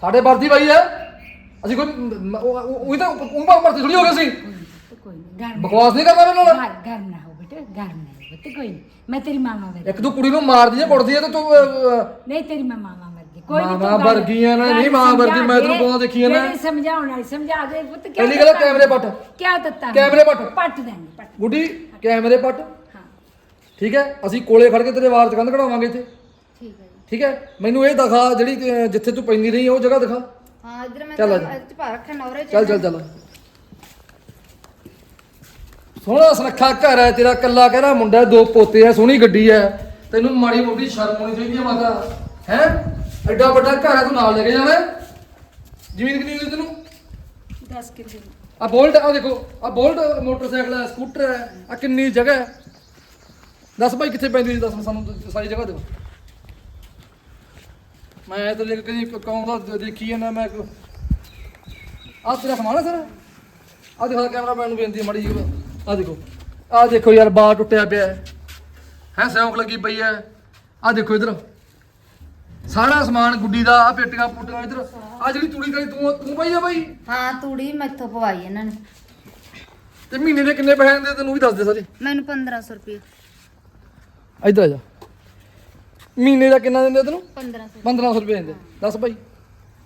ਸਾਡੇ ਵਰਦੀ ਬਾਈ ਐ। ਅਸੀਂ ਕੋਈ ਉਹੀ ਤਾਂ ਉਹ ਮਰਦੀ ਥੋੜੀ ਹੋ ਗਏ ਸੀ ਬਕਵਾਸ ਨਹੀਂ ਕਰਦਾ ਮੇਰੇ ਨਾਲ? ਘਰ- ਨਾ ਹੋ ਬੇਟੇ ਘਰ ਨਾ ਹੋ ਬੇਟੇ ਕੋਈ ਨਹੀਂ ਮੈਂ ਤੇਰੀ ਮਾਮਾ ਵਰਗੀ। ਇੱਕ ਤੂੰ ਕੁੜੀ ਨੂੰ ਮਾਰਦੀ ਐ ਕੁੱਟਦੀ ਐ ਤੇ ਤੂੰ ਨਹੀਂ ਤੇਰੀ ਮੈਂ ਮਾਮਾ ਕੋਈ ਨਹੀਂ ਮਾਮਾ ਵਰਗੀ ਆ ਨਾ, ਨਹੀਂ ਮਾਮਾ ਵਰਗੀ, ਮੈਂ ਤੈਨੂੰ ਬਹੁਤ ਦੇਖੀ ਆ ਨਾ। ਸਮਝਾਉਣ ਵਾਲੀ ਸਮਝਾ ਦੇ ਪੁੱਤ ਕਿਉਂ ਪਹਿਲੀ ਕੈਮਰੇ ਪੱਟ। ਕਿਆ ਦਿੱਤਾ ਕੈਮਰੇ ਪੱਟ। ਪੱਟ ਦੇਣਗੇ ਪੱਟ। ਗੁੱਡੀ ਕੈਮਰੇ ਪੱਟ। ਠੀਕ ਹੈ? ਅਸੀਂ ਕੋਲੇ ਖੜ ਕੇ ਤੇਰੇ ਵਾਰ ਚ ਕੰਧ ਕਢਾਵਾਂਗੇ ਇੱਥੇ। ਠੀਕ ਹੈ ਠੀਕ ਹੈ? ਮੈਨੂੰ ਇਹ ਦਿਖਾ ਜਿਹੜੀ ਜਿੱਥੇ ਤੂੰ ਪੈਂਦੀ ਰਹੀ ਉਹ ਜਗ੍ਹਾ ਦਿਖਾ। ਹਾਂ ਇਧਰ ਮੈਂ ਚੱਲ ਆ ਜਾ। ਅੱਜ ਚੱਲ ਚੱਲ ਚੱਲ ਸੋਹਣਾ ਸੁਨੱਖਾ ਘਰ ਹੈ ਤੇਰਾ ਕੱਲਾ ਕਹਿਣਾ ਮੁੰਡਾ ਦੋ ਪੋਤੇ ਹੈ ਸੋਹਣੀ ਗੱਡੀ ਹੈ। ਤੈਨੂੰ ਮਾੜੀ ਮੋਟੀ ਸ਼ਰਮ ਹੋਣੀ ਚਾਹੀਦੀ ਹੈ ਮਾਤਾ। ਹੈ? ਐਡਾ ਵੱਡਾ ਘਰ ਹੈ ਤੂੰ ਨਾਲ ਲੈ ਕੇ ਜਾਣਾ ਜ਼ਮੀਨ ਕਿੰਨੀ ਹੋਈ ਤੈਨੂੰ? 10 ਕਿਲੋ। ਆ ਬੋਲਟ ਆ ਦੇਖੋ ਆ ਬੋਲਟ ਮੋਟਰਸਾਈਕਲ ਹੈ ਸਕੂਟਰ ਹੈ ਆ ਕਿੰਨੀ ਜਗ੍ਹਾ ਹੈ। ਦੱਸ ਭਾਈ ਕਿੱਥੇ ਪੈਂਦੀ ਸੀ ਦੱਸ ਸਾਨੂੰ ਸਾਰੀ ਜਗ੍ਹਾ ਦਿਓ। ਮੈਂ ਤਾਂ ਲਿਖ ਕਦੀ ਕੌਂਦਾ ਦੇਖੀ ਜਾਂਦਾ ਮੈਂ ਆ ਤੇਰਾ ਸਮਾਨ ਹੈ ਸਰ। ਆ ਦਿਖਾ ਕੈਮਰਾ ਮੈਨ ਨੂੰ ਬੇਨਤੀ ਮਾੜੀ ਜੀ ਆ ਦੇਖੋ। ਆ ਦੇਖੋ ਯਾਰ ਬਾਰ ਟੁੱਟਿਆ ਪਿਆ ਹੈ। ਹੈ ਸਿਉਂਕ ਲੱਗੀ ਪਈ ਹੈ। ਆ ਦੇਖੋ ਇਧਰ। ਸਾਰਾ ਸਮਾਨ ਗੁੱਡੀ ਦਾ ਆ ਪੇਟੀਆਂ ਪੁੱਟੀਆਂ ਇਧਰ। ਆ ਜਿਹੜੀ ਤੂੜੀ ਕਰੀ ਤੂੰ ਤੂੰ ਪਾਈ ਆ ਬਾਈ? ਹਾਂ ਤੂੜੀ ਮੈਥੋਂ ਪਵਾਈ ਇਹਨਾਂ ਨੇ। ਤੇ ਮਹੀਨੇ ਦੇ ਕਿੰਨੇ ਪੈਸੇ ਦਿੰਦੇ ਤੈਨੂੰ ਵੀ ਦੱਸ ਦੇ ਸਾਰੇ। ਮੈਨੂੰ 1500 ਰੁਪਏ। ਇੱਧਰ ਆ ਜਾ। ਮਹੀਨੇ ਦਾ ਕਿੰਨਾ ਦਿੰਦੇ ਤੈਨੂੰ? 1500 1500 ਰੁਪਏ। ਦਿੰਦੇ ਦੱਸ ਭਾਈ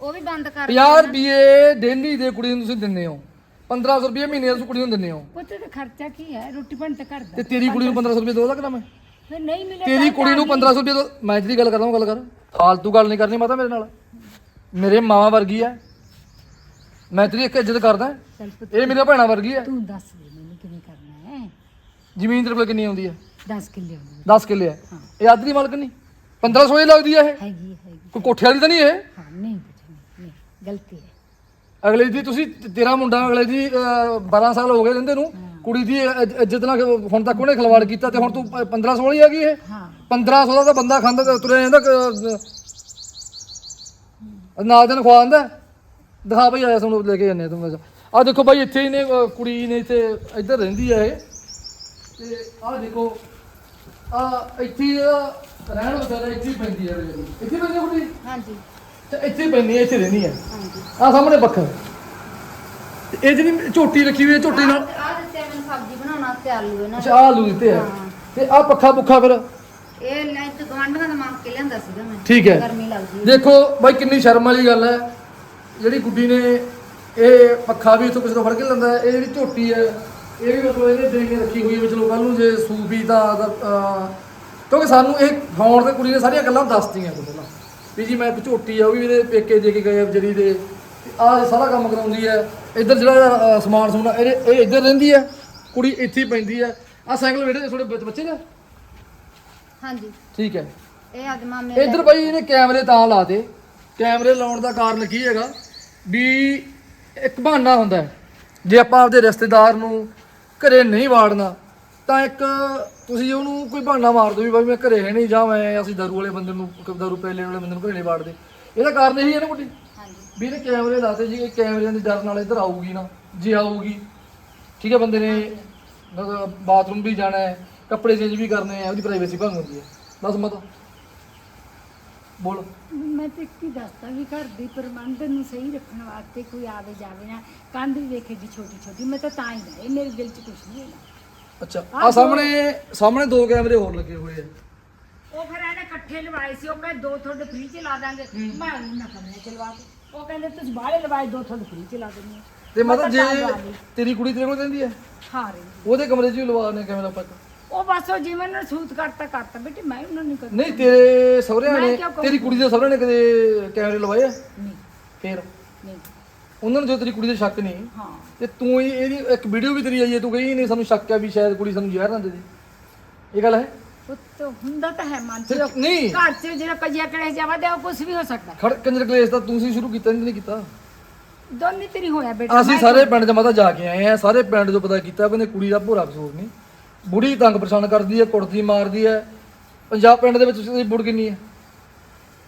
ਉਹ ਵੀ ਬੰਦ ਕਰ 50 ਰੁਪਏ ਡੇਲੀ ਦੇ ਕੁੜੀ ਨੂੰ ਤੁਸੀਂ ਦਿੰਦੇ ਹੋ। 1500 ਰੁਪਏ ਮਹੀਨੇ ਦਾ ਕੁੜੀ ਨੂੰ ਦਿੰਦੇ ਹੋ। ਪੁੱਤ ਦਾ ਖਰਚਾ ਕੀ ਹੈ? ਰੋਟੀ ਪਾਣੀ ਤਾਂ ਘਰ ਦਾ। ਤੇਰੀ ਕੁੜੀ ਨੂੰ 1500 ਰੁਪਏ ਦੋ ਮੈਂ। ਤੇਰੀ ਗੱਲ ਕਰਦਾ ਗੱਲ ਕਰ। ਫਾਲਤੂ ਗੱਲ ਨਹੀਂ ਕਰਨੀ ਮਾਤਾ ਮੇਰੇ ਨਾਲ। ਮੇਰੇ ਮਾਵਾ ਵਰਗੀ ਹੈ। ਮੈਂ ਤੇਰੀ ਇੱਕ ਇੱਜ਼ਤ ਕਰਦਾ। ਇਹ ਮੇਰੀ ਭੈਣਾ ਵਰਗੀ ਹੈ। ਤੂੰ ਦੱਸ ਦੇ ਮੈਨੂੰ ਕਿਵੇਂ ਕਰਨਾ ਹੈ। ਜ਼ਮੀਨ ਤੇਰੇ ਕੋਲ ਕਿੰਨੀ ਆਉਂਦੀ ਹੈ? 10 ਕਿੱਲੇ ਹੁੰਦੀ 10 ਇਹ ਆਦਰੀ ਮਾਲਕ ਨਹੀਂ? 1500 ਇਹ ਲੱਗਦੀ ਹੈ ਇਹ? ਕੋਠੇ ਵਾਲੀ ਤਾਂ ਨਹੀਂ ਹੈ ਅਗਲੇ ਦੀ ਤੁਸੀਂ ਤੇਰਾ ਮੁੰਡਾ ਅਗਲੇ ਦੀ 12 ਸਾਲ ਹੋ ਗਏ ਰਹਿੰਦੇ ਨੂੰ। ਕੁੜੀ ਦੀ ਇੱਜ- ਹੁਣ ਤੱਕ ਉਹਨੇ ਖਿਲਵਾੜ ਕੀਤਾ ਤੇ ਹੁਣ ਤੂੰ 1500 ਵਾਲੀ ਆ ਗਈ ਇਹ? ਹਾਂ। 1500 ਦਾ ਤਾਂ ਬੰਦਾ ਖਾਂਦਾ ਤਾਂ ਤੁਰਿਆ ਜਾਂਦਾ ਕ- ਨਾਲ ਦਿਨ ਖਵਾਉਂਦਾ ਦਿਖਾ ਬਈ ਆਇਆ ਸਾਨੂੰ ਲੈ ਕੇ ਜਾਂਦੇ ਤੂੰ ਆ ਦੇਖੋ ਬਾਈ ਇੱਥੇ ਇਹਨੇ ਅਹ, ਕੁੜੀ ਨੇ ਇੱਥੇ ਇੱਧਰ ਰਹਿੰਦੀ ਆ ਇਹ। ਤੇ ਆ ਦੇਖੋ ਆ ਇੱਥੇ ਹੀ ਇਹਦਾ ਰਹਿਣ ਵਸਦਾ ਇੱਥੇ ਹੀ ਪੈਂਦੀ ਆ ਇਹ। ਇੱਥੇ ਪੈਂਦੀ ਆ ਕੁੜੀ? ਹਾਂਜੀ। ਤੇ ਇੱਥੇ ਹੀ ਪੈਂਦੀ ਆ ਇੱਥੇ ਰਹਿੰਦੀ ਆ। ਹਾਂਜੀ। ਆ ਸਾਹਮਣੇ ਪੱਖਾ ਤੇ ਇਹ ਜਿਹੜੀ ਝੋਟੀ ਰੱਖੀ ਹੋਈ ਹੈ ਝੋਟੀ ਨਾਲ ਆ ਦਿੱਤੇ ਮੈਨੂੰ ਸਬਜ਼ੀ ਬਣਾਉਣ ਵਾਸਤੇ ਆਲੂ ਇਹਨਾਂ ਅੱਛਾ ਆਹ ਆਲੂ ਦਿੱਤੇ ਆ। ਹਾਂ। ਤੇ ਆ ਪੱਖਾ ਪੁੱਖਾ ਫਿਰ? ਇਹ ਲੈ ਤੇ ਗਵਾਂਢੀਆਂ ਦਾ ਮੰਗ ਕੇ ਲਿਆਂਦਾ ਸੀਗਾ ਮੈਂ। ਠੀਕ ਹੈ। ਗਰਮੀ ਲੱਗਦੀ ਹੈ ਦੇਖੋ ਬਾਈ ਕਿੰਨੀ ਸ਼ਰਮ ਵਾਲੀ ਗੱਲ ਹੈ। ਜਿਹੜੀ ਗੁੱਡੀ ਨੇ ਇਹ ਪੱਖਾ ਵੀ ਇਥੋਂ ਕਿਸੇ ਤੋਂ ਫੜ ਕੇ ਲੈਂਦਾ ਹੈ। ਇਹ ਜਿਹੜੀ ਝੋਟੀ ਹੈ ਇਹ ਵੀ ਮਤਲਬ ਇਹਨੇ ਦੇ ਕੇ ਰੱਖੀ ਹੋਈ ਹੈ ਵੀ ਚਲੋ ਕੱਲ ਨੂੰ ਜੇ ਸੂਫੀ ਅਹ, ਕਿਉਂਕਿ ਸਾਨੂੰ ਇਹ ਖਾਉਣ ਤੇ ਕੁੜੀ ਨੇ ਸਾਰੀਆਂ ਗੱਲਾਂ ਦੱਸਤੀਆਂ ਪਹਿਲਾਂ ਵੀ ਜੀ ਮੈਂ ਇੱਕ ਝੋਟੀ ਆ ਉਹ ਵੀ ਇਹਦੇ ਪੇਕੇ ਦੇ ਕੇ ਗਏ ਆ ਵਿਚਾਰੀ ਦੇ। ਆ ਸਾਰਾ ਕੰਮ ਕਰਾਉਂਦੀ ਹੈ। ਇੱਧਰ ਜਿਹੜਾ ਸਮਾਨ ਸਮੂਨ ਇਹ ਇਹ ਇੱਧਰ ਰਹਿੰਦੀ ਹੈ। ਕੁੜੀ ਇੱਥੇ ਹੀ ਪੈਂਦੀ ਹੈ। ਆ ਸਾਈਕਲ ਵੇੜੇ ਥੋੜੇ ਬੱਚੇ ਦਾ? ਹਾਂਜੀ। ਠੀਕ ਹੈ। ਇਹ ਅੱਜ ਮਾਮੇ ਇੱਧਰ ਬਾਈ ਇਹਨੇ ਕੈਮਰੇ ਤਾਂ ਲਾਤੇ ਕੈਮਰੇ ਲਾਉਣ ਦਾ ਕਾਰਨ ਕੀ ਹੈਗਾ? ਵੀ ਇੱਕ ਬਹਾਨਾ ਹੁੰਦਾ ਜੇ ਆਪਾਂ ਆਪਦੇ ਰਿਸ਼ਤੇਦਾਰ ਨੂੰ ਘਰੇ ਨਹੀਂ ਵਾੜਨਾ ਤਾਂ ਇੱਕ ਤੁਸੀਂ ਉਹਨੂੰ ਕੋਈ ਬਹਾਨਾ ਮਾਰ ਦਿਓ ਵੀ ਬਾਈ ਮੈਂ ਘਰੇ ਹੈ ਨਹੀਂ ਜਾਂ ਮੈਂ ਅਸੀਂ ਦਾਰੂ ਵਾਲੇ ਬੰਦੇ ਨੂੰ ਦਾਰੂ ਪੈ ਲੈਣ ਵਾਲੇ ਬੰਦੇ ਨੂੰ ਘਰੇ ਨਹੀਂ ਵਾੜਦੇ। ਇਹਦਾ ਕਾਰਨ ਇਹੀ ਹੈ ਨਾ ਹਾਂਜੀ। ਵੀ ਇਹਨੇ ਕੈਮਰੇ ਲਾਤੇ ਜੀ ਇਹ ਕੈਮਰਿਆਂ ਦੇ ਡਰ ਨਾਲ ਇੱਧਰ ਆਊਗੀ ਨਾ ਜੇ ਆਊਗੀ ਠੀਕ ਹੈ ਬੰਦੇ ਨੇ ਬਾਥਰੂਮ ਵੀ ਜਾਣਾ ਹੈ ਕੱਪੜੇ ਚੇਂਜ ਵੀ ਕਰਨੇ ਆ ਉਹਦੀ ਪ੍ਰਾਈਵੇਸੀ ਭੰਗ ਹੁੰਦੀ ਹੈ। ਬਸ ਮਤ ਬੋਲ। ਮੈਂ ਤੇ ਕੀ ਦੱਸਦਾ ਵੀ ਘਰ ਦੀ ਪ੍ਰਬੰਧਨ ਨੂੰ ਸਹੀ ਰੱਖਣ ਵਾਸਤੇ ਕੋਈ ਆਵੇ ਜਾਵੇ ਨਾ ਕੰਧ ਵੀ ਵੇਖੇ ਜੀ ਛੋਟੀ ਛੋਟੀ ਮੈਂ ਤਾਂ ਤਾਂ ਹੀ ਗਏ ਮੇਰੇ ਦਿਲ 'ਚ ਕੁਝ ਨਹੀਂ ਹੈਗਾ। ਅੱਛਾ ਆ ਸਾਹਮਣੇ ਸਾਹਮਣੇ ਦੋ ਕੈਮਰੇ ਹੋਰ ਲੱਗੇ ਹੋਏ ਆ। ਉਹ ਫਿਰ ਇਹਨੇ ਇਕੱਠੇ ਲਵਾਏ ਸੀ ਉਹ ਕਹਿੰਦੇ ਦੋ ਤੁਹਾਡੇ ਫ੍ਰੀ ਚ ਲਾ ਦਾਂਗੇ। ਮੈਂ ਉਹਨਾਂ ਕਮਰੇ ਚ ਲਵਾ ਕੇ। ਉਹ ਕਹਿੰਦੇ ਤੁਸੀਂ ਬਾਹਲੇ ਲਵਾਏ ਦੋ ਤੁਹਾਡੇ ਫ੍ਰੀ ਚ ਲਾ ਦਿੰਦੇ ਤੇ ਮਤਲਬ ਜੇ ਲਵਾ। ਤੇਰੀ ਕੁੜੀ ਤੇਰੇ ਕੋਲ ਰਹਿੰਦੀ ਹੈ? ਹਾਂ ਰੇ ਉਹਦੇ ਕਮਰੇ 'ਚ ਵੀ ਲਵਾਉਣੇ ਕੈਮਰਾ ਪੱਕ ਉਹ ਬਸ ਉਹ ਜਿਵੇਂ ਨਾ ਸੂਤ ਕਰਤਾ ਕਰਤਾ। ਬੇਟੇ ਮੈਂ ਉਹਨਾਂ ਨੂੰ ਕਰਤਾ ਨਹੀਂ ਤੇਰੇ ਸਹੁਰਿਆਂ ਮੈਂ ਨੇ ਕਹੂੰ? ਤੇਰੀ ਕੁੜੀ ਦੇ ਸਹੁਰਿਆਂ ਨੇ ਕਦੇ ਕੈਮਰੇ ਲਵਾਏ ਆ? ਨਹੀਂ। ਫੇਰ? ਨਹੀਂ। ਉਹਨਾਂ ਨੂੰ ਜੋ ਤੇਰੀ ਕੁੜੀ ਦੇ ਸ਼ੱਕ ਨਹੀਂ ਹਾਂ। ਤੇ ਤੂੰ ਇਹ- ਇਹਦੀ ਇੱਕ ਵੀਡੀਓ ਵੀ ਤੇਰੀ ਆਈ ਹੈ ਤੂੰ ਕਹੀ ਨਹੀਂ ਸਾਨੂੰ ਸ਼ੱਕ ਹੈ ਵੀ ਸ਼ਾਇਦ ਕੁੜੀ ਸਾਨੂੰ ਜ਼ਹਿਰ ਨਾ ਦੇ ਦੇ। ਇਹ ਗੱਲ ਹੈ? ਪੁੱਤ ਹੁੰਦਾ ਤਾਂ ਹੈ ਮਨ ਚ ਨਹੀਂ। ਘਰ ਚ ਜਿਹੜਾ ਪਜਿਆ ਕੜੇ ਜਾਵਾ ਦੇ ਉਹ ਕੁਝ ਵੀ ਹੋ ਸਕਦਾ। ਖੜ ਕੰਜਰ ਕਲੇਸ਼ ਤਾਂ ਤੂੰ ਸੀ ਸ਼ੁਰੂ ਕੀਤਾ ਨਹੀਂ ਕੀਤਾ? ਦੋਨੇ ਤੇਰੀ ਹੋਇਆ ਬੇਟਾ ਅਸੀਂ ਸਾਰੇ ਪਿੰਡ 'ਚ ਮਾਤਾ ਜਾ ਕੇ ਆਏ ਆ ਸਾਰੇ ਪਿੰਡ 'ਚੋਂ ਪਤਾ ਕੀਤਾ ਕਹਿੰਦੇ ਕੁੜੀ ਦਾ ਭੋਰਾ ਕਸੂਰ ਨਹੀਂ। ਬੁੜੀ ਤੰਗ ਪਰੇਸ਼ਾਨ ਕਰਦੀ ਹੈ ਕੁੱਟਦੀ ਮਾਰਦੀ ਹੈ। ਪੰਜਾਬ ਪਿੰਡ ਦੇ ਵਿੱਚ ਤੁਸੀਂ ਬੁੜ ਕਿੰਨੀ ਹੈ?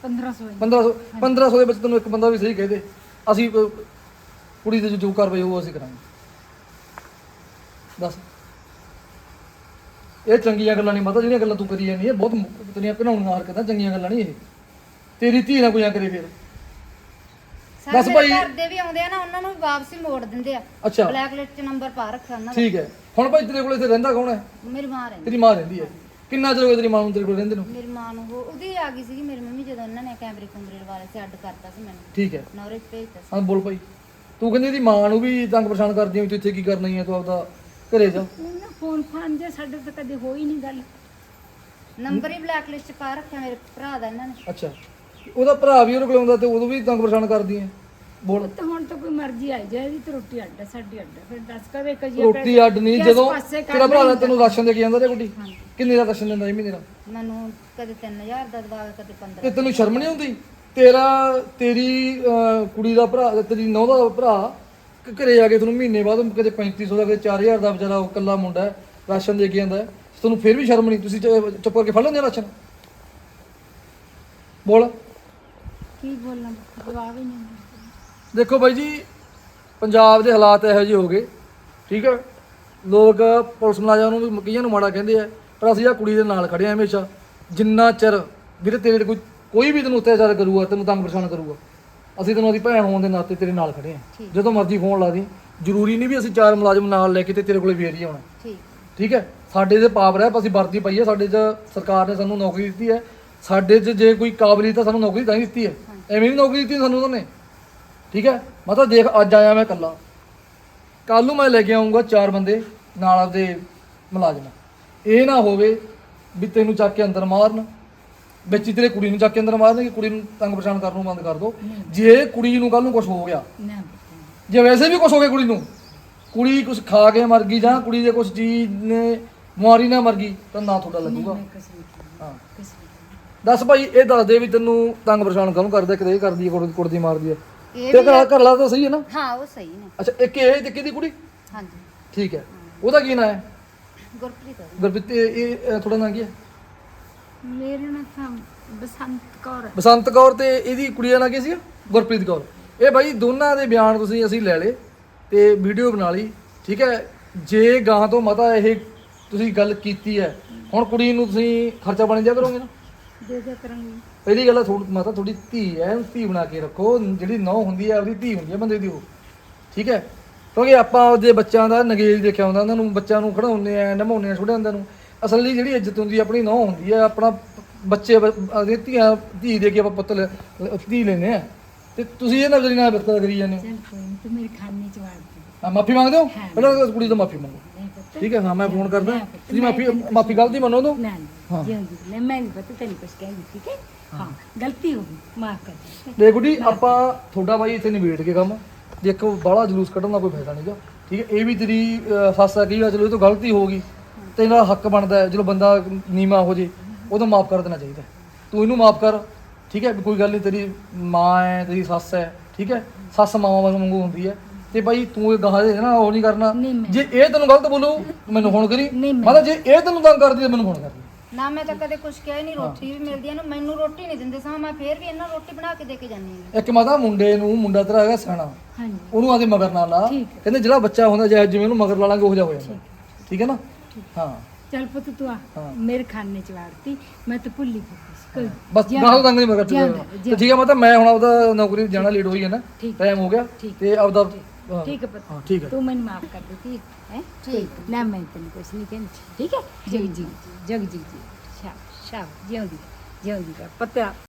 1500 1500 1500 ਦੇ ਵਿੱਚ ਤੈਨੂੰ ਇੱਕ ਬੰਦਾ ਵੀ ਸਹੀ ਕਹਿ ਦੇ। ਅਸੀਂ ਕੁੜੀ ਦੇ ਜੋ ਕਾਰਵਾਈ ਹੋਊ ਅਸੀਂ ਕਰਾਂਗੇ। ਦੱਸ। ਇਹ ਚੰਗੀਆਂ ਗੱਲਾਂ ਨਹੀਂ ਮਾਤਾ ਜਿਹੜੀਆਂ ਗੱਲਾਂ ਤੂੰ ਕਰੀ ਜਾਂਦੀ ਹੈ ਬਹੁਤ ਮੁ- ਤੇਰੀਆਂ ਘਿਨਾਉਣੀਆਂ ਹਰਕਤਾਂ ਚੰਗੀਆਂ ਗੱਲਾਂ ਨਹੀਂ ਇਹ। ਤੇਰੀ ਧੀ ਨਾ ਕੋਈ ਆ ਕਰੇ ਫਿਰ। ਮੇਰੇ ਭਾਈ ਘਰ ਦੇ ਵੀ ਆਉਂਦੇ ਆ ਨਾ ਉਹਨਾਂ ਨੂੰ ਵੀ ਵਾਪਸੀ ਮੋੜ ਦਿੰਦੇ ਆ। ਅੱਛਾ। ਬਲੈਕ ਲਿਸਟ 'ਚ ਨੰਬਰ ਪਾ ਰੱਖਿਆ ਉਹਨਾਂ ਦਾ। ਠੀਕ ਹੈ। ਹੁਣ ਭਾਈ ਤੇਰੇ ਕੋਲ ਇੱਥੇ ਰਹਿੰਦਾ ਕੌਣ ਹੈ? ਮੇਰੀ ਮਾਂ ਰਹਿੰਦੀ। ਤੇਰੀ ਮਾਂ ਰਹਿੰਦੀ ਹੈ। ਕਿੰਨਾ ਚਿਰ ਹੋ ਗਿਆ ਤੇਰੀ ਮਾਂ ਨੂੰ ਤੇਰੇ ਕੋਲ ਰਹਿੰਦੇ ਨੂੰ? ਮੇਰੀ ਮਾਂ ਨੂੰ ਉਹ- ਉਹਦੀ ਆ ਗਈ ਸੀਗੀ ਮੇਰੀ ਮੰਮੀ ਜਦੋਂ ਇਹਨਾਂ ਨੇ ਕੈਮਰੇ ਕੁੰਮਰੇ ਲਵਾ ਲਏ ਸੀ ਅੱਡ ਕਰਤਾ ਸੀ ਮੈਨੂੰ। ਠੀਕ ਹੈ। ਨੌਰੇਜ ਭੇਜਤਾ ਸੀ। ਹਾਂ ਬੋਲ ਭਾਈ। ਤੂੰ ਕਹਿੰਦੀ ਇਹਦੀ ਮਾਂ ਨੂੰ ਵੀ ਤੰਗ ਪਰੇਸ਼ਾਨ ਕਰਦੀ ਹੈ ਤੂੰ ਇੱਥੇ ਕੀ ਕਰਨਾ ਹੀ ਹੈ ਤੂੰ ਆਪਦਾ ਘਰੇ ਜਾ। ਉਹਨਾਂ ਫੋਨ ਫਾਨ ਜੇ ਸਾਡੇ ਤੋਂ ਕਦੇ ਹੋਈ ਨਹੀਂ ਗੱਲ। ਨੰਬਰ ਹੀ ਬਲੈਕ ਲਿਸਟ 'ਚ ਪਾ ਰੱਖਿਆ ਮੇਰੇ ਭਰਾ ਦਾ ਇਹਨਾਂ ਨੇ। ਅੱਛਾ। ਉਹਦਾ ਭਰਾ ਵੀ ਉਹਨੂੰ ਕੋਲ ਆਉਂਦਾ ਤੇ ਉਦੋਂ ਵੀ ਤੰਗ ਪਰੇਸ਼ਾਨ ਕਰਦੀ ਹੈ। ਬੋਲ। ਤਾਂ ਹੁਣ ਤਾਂ ਕੋਈ ਮਰਜ਼ੀ ਆਈ ਜਾਏ ਇਹਦੀ ਤਾਂ ਰੋਟੀ ਅੱਡ ਹੈ, ਸਾਡੀ ਅੱਡ ਹੈ। ਫਿਰ ਦੱਸ ਕਦੇ ਕਜੀ ਰੋਟੀ ਅੱਡ ਨਹੀਂ ਜਦੋਂ ਤੇਰਾ ਭਰਾ ਤੈਨੂੰ ਰਾਸ਼ਨ ਦੇ ਕੇ ਜਾਂਦਾ ਤੇ ਗੁੱਡੀ? ਕਿੰਨੇ ਦਾ ਰਾਸ਼ਨ ਦਿੰਦਾ ਇਹ ਮਹੀਨੇ ਦਾ? ਮੈਨੂੰ ਕਦੇ 3000 ਦਾ ਦਵਾ ਕਦੇ 15 ਤੇ ਤੈਨੂੰ ਸ਼ਰਮ ਨਹੀਂ ਆਉਂਦੀ? ਤੇਰਾ ਤੇਰੀ ਕੁੜੀ ਦਾ ਭਰਾ ਤੇਰੀ ਨੌਂ ਦਾ ਭਰਾ ਘਰੇ ਆ ਕੇ ਤੁਹਾਨੂੰ ਮਹੀਨੇ ਬਾਅਦ ਕਦੇ 3500 ਦਾ ਕਦੇ 4000 ਦਾ ਵਿਚਾਰਾ ਉਹ ਇਕੱਲਾ ਮੁੰਡਾ ਰਾਸ਼ਨ ਦੇ ਕੇ ਜਾਂਦਾ। ਤੁਹਾਨੂੰ ਫਿਰ ਵੀ ਸ਼ਰਮ ਨਹੀਂ? ਤੁਸੀਂ ਚੁੱਪ ਕਰਕੇ ਫੜ ਲੈਂਦੇ ਰਾਸ਼ਨ? ਬੋਲ। ਕੀ ਬੋਲਾਂ ਜਵਾਬ ਹੀ ਨਹੀਂ ਦੇਖੋ ਬਾਈ ਜੀ ਪੰਜਾਬ ਦੇ ਹਾਲਾਤ ਇਹੋ ਜਿਹੇ ਹੋ ਗਏ ਠੀਕ ਹੈ ਲੋਕ ਪੁਲਿਸ ਮੁਲਾਜ਼ਮਾਂ ਨੂੰ ਵੀ ਕਈਆਂ ਨੂੰ ਮਾੜਾ ਕਹਿੰਦੇ ਆ ਪਰ ਅਸੀਂ ਆ ਕੁੜੀ ਦੇ ਨਾਲ ਖੜੇ ਆ ਹਮੇਸ਼ਾ। ਜਿੰਨਾ ਚਿਰ ਵੀਰੇ ਤੇਰੇ ਤੇ ਕੋਈ ਕੋਈ ਵੀ ਤੈਨੂੰ ਅਤਿਆਚਾਰ ਕਰੂਗਾ ਤੈਨੂੰ ਤੰਗ ਪਰੇਸ਼ਾਨ ਕਰੂਗਾ ਅਸੀਂ ਤੈਨੂੰ ਉਹਦੀ ਭੈਣ ਹੋਣ ਦੇ ਨਾਤੇ ਤੇਰੇ ਨਾਲ ਖੜੇ ਆ। ਜਦੋਂ ਮਰਜ਼ੀ ਫੋਨ ਲਾ ਦੀ। ਜ਼ਰੂਰੀ ਨਹੀਂ ਵੀ ਅਸੀਂ ਚਾਰ ਮੁਲਾਜ਼ਮ ਨਾਲ ਲੈ ਕੇ ਤੇ ਤੇਰੇ ਕੋਲੇ ਫੇਰ ਹੀ ਆਉਣਾ। ਠੀਕ। ਠੀਕ ਹੈ ਸਾਡੇ ਤੇ ਪਾਵਰ ਹੈ ਅਸੀਂ ਵਰਦੀ ਪਾਈ ਹੈ ਸਾਡੇ 'ਚ ਸਰਕਾਰ ਨੇ ਸਾਨੂੰ ਨੌਕਰੀ ਦਿੱਤੀ ਹੈ ਸਾਡੇ 'ਚ ਜੇ ਕੋਈ ਕਾਬਲੀਅਤ ਹੈ ਸਾਨੂੰ ਨੌਕਰੀ ਤਾਂ ਹੀ ਦਿੱਤੀ ਹੈ। ਐਵੇਂ ਨਹੀਂ ਨੌਕਰੀ ਦਿੱਤੀ ਸਾਨੂੰ ਉਹਨਾਂ ਨੇ। ਠੀਕ ਹੈ? ਮੈਂ ਤਾਂ ਦੇਖ ਅੱਜ ਆਇਆ ਮੈਂ ਇਕੱਲਾ। ਕੱਲ ਨੂੰ ਮੈਂ ਲੈ ਕੇ ਆਉਂਗਾ ਚਾਰ ਬੰਦੇ ਨਾਲ ਆਪਦੇ ਮੁਲਾਜ਼ਮ। ਇਹ ਨਾ ਹੋਵੇ ਵੀ ਤੈਨੂੰ ਚੱਕ ਕੇ ਅੰਦਰ ਮਾਰਨ। ਵਿੱਚ ਤੇਰੇ ਕੁੜੀ ਨੂੰ ਚੱਕ ਕੇ ਅੰਦਰ ਮਾਰਨ ਕਿ ਕੁੜੀ ਨੂੰ ਤੰਗ ਪਰੇਸ਼ਾਨ ਕਰਨ ਨੂੰ ਬੰਦ ਕਰ ਦੋ। ਜੇ ਕੁੜੀ ਨੂੰ ਕੱਲ ਨੂੰ ਕੁਝ ਹੋ ਗਿਆ। ਨਾ ਜੇ ਵੈਸੇ ਵੀ ਕੁਝ ਹੋ ਗਿਆ ਕੁੜੀ ਨੂੰ ਕੁੜੀ ਕੁਝ ਖਾ ਕੇ ਮਰ ਗਈ ਜਾਂ ਕੁੜੀ ਦੇ ਕੁਝ ਚੀਜ਼ ਨੇ ਬਿਮਾਰੀ ਨਾਲ ਮਰ ਗਈ ਤਾਂ ਨਾ ਤੁਹਾਡਾ ਲੱਗੂਗਾ ਮੈਂ ਕੁਛ ਨਹੀਂ ਕੀਤਾ ਹਾਂ ਕੁਛ ਨਹੀਂ ਕੀਤਾ। ਦੱਸ ਭਾਈ ਇਹ ਦੱਸ ਦੇ ਵੀ ਤੈਨੂੰ ਤੰਗ ਪਰੇਸ਼ਾਨ ਕਾਹਨੂੰ ਕਰਦਾ ਕਿਤੇ ਇਹ ਕਰਦੀ ਹੈ ਕੁੜੀ ਕੁੜਦੀ ਮਾਰਦੀ ਹੈ। ਇਹ ਤੇ ਘਰ ਘਰ ਲਾ ਤਾਂ ਸਹੀ ਹੈ ਨਾ? ਹਾਂ ਉਹ ਸਹੀ ਨੇ। ਅੱਛਾ ਇੱਕ ਇਹ ਤੇ ਕਿਹਦੀ ਕੁੜੀ? ਹਾਂਜੀ। ਠੀਕ ਹੈ। ਉਹਦਾ ਕੀ ਨਾਂ ਹੈ? ਗੁਰਪ੍ਰੀਤ ਆ। ਗੁਰਪ੍ਰੀਤ ਇਹ ਇਹ ਤੁਹਾਡਾ ਨਾਂ ਕੀ ਹੈ? ਮੇਰੇ ਨਾਲ ਤਾਂ ਬਸੰਤ ਕੌਰ ਹੈ। ਬਸੰਤ ਕੌਰ ਤੇ ਇਹਦੀ ਕੁੜੀ ਦਾ ਨਾਂ ਕੀ ਸੀ? ਗੁਰਪ੍ਰੀਤ ਕੌਰ। ਇਹ ਭਾਈ ਦੋਨਾਂ ਦੇ ਬਿਆਨ ਤੁਸੀਂ ਅਸੀਂ ਲੈ ਲਏ ਤੇ ਵੀਡੀਓ ਬਣਾ ਲਈ ਠੀਕ ਹੈ? ਜੇ ਗਾਂ ਤੋਂ ਮਤਾ ਇਹ ਤੁਸੀਂ ਗੱਲ ਕੀਤੀ ਹੈ ਹੁਣ ਕੁੜੀ ਨੂੰ ਤੁਸੀਂ ਖਰਚਾ ਪਾਣੀ ਦਿਆ ਕਰੋਗੇ ਨਾ? ਦੇ ਦੇ ਕਰਾਂਗੀ। ਪਹਿਲੀ ਗੱਲ ਥੋੜੀ ਮਾਤਾ ਥੋੜੀ ਧੀ ਉਹਨੂੰ ਧੀ ਬਣਾ ਕੇ ਰੱਖੋ ਜਿਹੜੀ ਨੌ ਹੁੰਦੀ ਹੈ ਆਪਦੀ ਧੀ ਹੁੰਦੀ ਹੈ ਬੰਦੇ ਦੀ ਉਹ। ਠੀਕ ਹੈ ਕਿਉਂਕਿ ਆਪਾਂ ਉਹਦੇ ਬੱਚਿਆਂ ਦਾ ਨਗੇਜ ਦੇਖਿਆ ਹੁੰਦਾ ਉਹਨਾਂ ਨੂੰ ਬੱਚਿਆਂ ਨੂੰ ਖੜਾਉਂਦੇ ਆ ਨਮਾਉਂਦੇ ਆ ਛੋਟੇ ਹੁੰਦਿਆਂ ਨੂੰ। ਅਸਲੀ ਜਿਹੜੀ ਇੱਜ਼ਤ ਹੁੰਦੀ ਹੈ ਆਪਣੀ ਨੌ ਹੁੰਦੀ ਹੈ ਆਪਣਾ ਬੱਚੇ ਆਪਦੀਆਂ ਧੀਆਂ ਧੀ ਦੇ ਕੇ ਆਪਾਂ ਪੁੱਤ ਲੈ- ਧੀ ਲੈਨੇ ਆ। ਤੇ ਤੁਸੀਂ ਇਹ ਨਜ਼ਰੀ ਨਾਲ ਵਰਤਦਾ ਕਰੀ ਜਾਂਦੇ ਹੋ? ਚੱਲ ਕੋਈ ਤੂੰ ਮੇਰੇ ਖਾਨੇ ਚ ਵਾੜ ਦੇ। ਹਾਂ ਮਾਫੀ ਮੰਗਦੇ ਹੋ? ਪਹਿਲਾਂ ਤਾਂ ਕੁੜੀ ਤੋਂ ਮਾਫੀ ਮੰਗੋ। ਨਹੀਂ ਠੀਕ ਹੈ ਹਾਂ ਮੈਂ ਫੋਨ ਕਰਦਾ। ਤੁਸੀਂ ਮਾਫੀ ਮਾਫੀ ਗਲਤੀ ਮੰਨੋ ਦੋ ਨਾ ਨਾ ਜਿਉਂਦੀ ਲੈ ਮੈਂ ਨਹੀਂ ਪਤਾ ਤੈਨੂੰ ਕੁਛ ਕਹਿੰਦੀ ਠੀਕ ਹੈ? ਹਾਂ। ਗਲਤੀ ਹੋ ਗਈ ਮਾਫ ਕਰ ਦੇ ਦੇਖ ਗੁੱਡੀ ਆਪਾਂ ਤੁਹਾਡਾ ਬਾਈ ਇੱਥੇ ਨਿਬੇੜ ਕੇ ਕੰਮ ਦੇਖੋ ਬਾਹਲਾ ਜਲੂਸ ਕੱਢਣ ਦਾ ਕੋਈ ਫਾਇਦਾ ਨਹੀਂਗਾ ਠੀਕ ਹੈ? ਇਹ ਵੀ ਤੇਰੀ ਅਹ, ਸੱਸ ਆ ਕਹੀ ਚਲੋ ਇਹ ਤੋਂ ਗਲਤੀ ਹੋ ਗਈ ਤੇ ਇਹਦਾ ਹੱਕ ਬਣਦਾ ਹੈ ਜਦੋਂ ਬੰਦਾ ਨੀਮਾ ਹੋ ਜੇ ਉਦੋਂ ਮਾਫ ਕਰ ਦੇਣਾ ਚਾਹੀਦਾ ਹੈ। ਤੂੰ ਇਹਨੂੰ ਮਾਫ ਕਰ ਠੀਕ ਹੈ? ਵੀ ਕੋਈ ਗੱਲ ਨਹੀਂ ਤੇਰੀ ਮਾਂ ਹੈ ਤੇਰੀ ਸੱਸ ਹੈ ਠੀਕ ਹੈ? ਸੱਸ ਮਾਵਾਂ ਵਾਂਗੂ ਹੁੰਦੀ ਹੈ। ਤੇ ਬਾਈ ਤੂੰ ਇਹ ਗਾਹ ਦੇ ਨਾ ਉਹ ਨਹੀਂ ਕਰਨਾ। ਨਹੀਂ ਮੈਂ- ਜੇ ਇਹ ਤੈਨੂੰ ਗਲਤ ਬੋਲੂ ਮੈਨੂੰ ਫੋਨ ਕਰੀ। ਨਹੀਂ ਮੈਂ- ਮਤਲਬ ਜੇ ਇਹ ਤੈਨੂੰ ਤੰਗ ਕਰਦੀ ਹੈ ਮੈਨੂੰ ਫੋਨ ਕਰਦੀ ਨਾ ਮੈਂ ਤਾਂ ਕਦੇ ਕੁਝ ਕਿਹਾ ਹੀ ਨਹੀਂ ਰੋਟੀ ਵੀ ਮਿਲਦੀ ਹੈ ਨਾ ਮੈਨੂੰ ਰੋਟੀ ਨਹੀਂ ਦਿੰਦੇ ਸਾਂ ਮੈਂ ਫੇਰ ਵੀ ਇਹਨਾਂ ਰੋਟੀ ਬਣਾ ਕੇ ਦੇ ਕੇ ਜਾਂਦੀ ਹਾਂ। ਇੱਕ ਮਾਤਾ ਮੁੰਡੇ ਨੂੰ ਮੁੰਡਾ ਤੇਰਾ ਹੈਗਾ ਸਿਆਣਾ। ਹਾਂਜੀ। ਉਹਨੂੰ ਆਦੇ ਮਗਰ ਨਾ ਲਾ। ਠੀਕ ਕਹਿੰਦੇ ਜਿਹੜਾ ਬੱਚਾ ਹੁੰਦਾ ਜਿਵੇਂ ਜਿਵੇਂ ਉਹਨੂੰ ਮਗਰ ਲਾ ਲਾਂਗੇ ਉਹ ਜਿਹਾ ਹੋ ਜਾਂਦਾ। ਠੀਕ ਹੈ। ਨਾ? ਹਾਂ। ਚੱਲ ਪੁੱਤ ਤੂੰ ਆ ਹਾਂ। ਮੇਰੇ ਖਾਨੇ ਚ ਵਾੜਤੀ ਮੈਂ ਤਾਂ ਭੁੱਲੀ ਗਈ ਸੀ। ਕੋਈ ਬਸ ਜਿਆਦਾ- ਗਾਹ ਤੰਗ ਨਹੀਂ ਮਗਰ ਤੇ ਠੀਕ ਹੈ ਮਾਤਾ ਮੈਂ ਹੁਣ ਆਪਦਾ ਨੌਕਰੀ ਜਾਣਾ ਲੇਟ ਹੋਈ ਹੈ ਨਾ। ਠੀਕ। ਟਾਈਮ ਹੋ ਗਿਆ। ਠੀਕ। ਤੇ ਆਪਦਾ ਠੀਕ ਹੈ ਪੁੱਤ। ਹਾਂ ਠੀਕ ਹੈ। ਤੂੰ ਮੈਨੂੰ ਮਾਫ ਕਰ ਦਿੱਤੀ ਹੈ? ਠੀਕ ਨਾ ਮੈਂ ਤੈਨੂੰ ਕੁਛ ਨਹੀਂ ਕਹਿੰਦੀ। ਠੀਕ ਹੈ? ਜਗ ਜੀ ਜਗ ਜੀ ਜੀ। ਸ਼ਾਬ ਸ਼ਾਬ ਜਿਉਂਦੀ ਜਿਉਂਦੀ ਪਤਾ